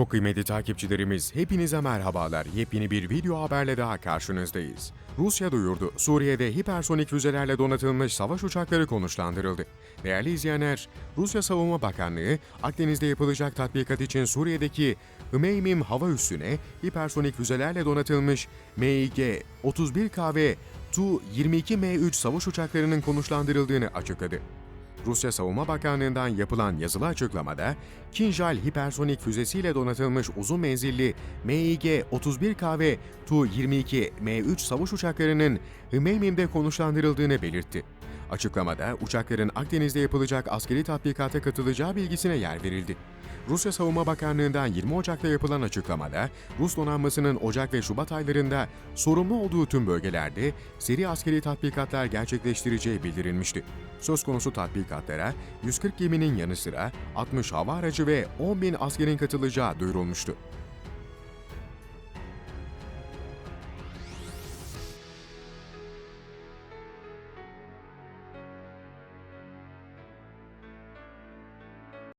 Çok kıymetli takipçilerimiz, hepinize merhabalar. Yepyeni bir video haberle daha karşınızdayız. Rusya duyurdu, Suriye'de hipersonik füzelerle donatılmış savaş uçakları konuşlandırıldı. Değerli izleyenler, Rusya Savunma Bakanlığı, Akdeniz'de yapılacak tatbikat için Suriye'deki Hmeymim hava üssüne hipersonik füzelerle donatılmış MiG-31K ve Tu-22M3 savaş uçaklarının konuşlandırıldığını açıkladı. Rusya Savunma Bakanlığı'ndan yapılan yazılı açıklamada, Kinjal hipersonik füzesiyle donatılmış uzun menzilli MiG-31K ve Tu-22M3 savaş uçaklarının Hmeymim'de konuşlandırıldığını belirtti. Açıklamada uçakların Akdeniz'de yapılacak askeri tatbikata katılacağı bilgisine yer verildi. Rusya Savunma Bakanlığı'ndan 20 Ocak'ta yapılan açıklamada, Rus donanmasının Ocak ve Şubat aylarında sorumlu olduğu tüm bölgelerde seri askeri tatbikatlar gerçekleştireceği bildirilmişti. Söz konusu tatbikatlara 140 geminin yanı sıra 60 hava aracı ve 10 bin askerin katılacağı duyurulmuştu.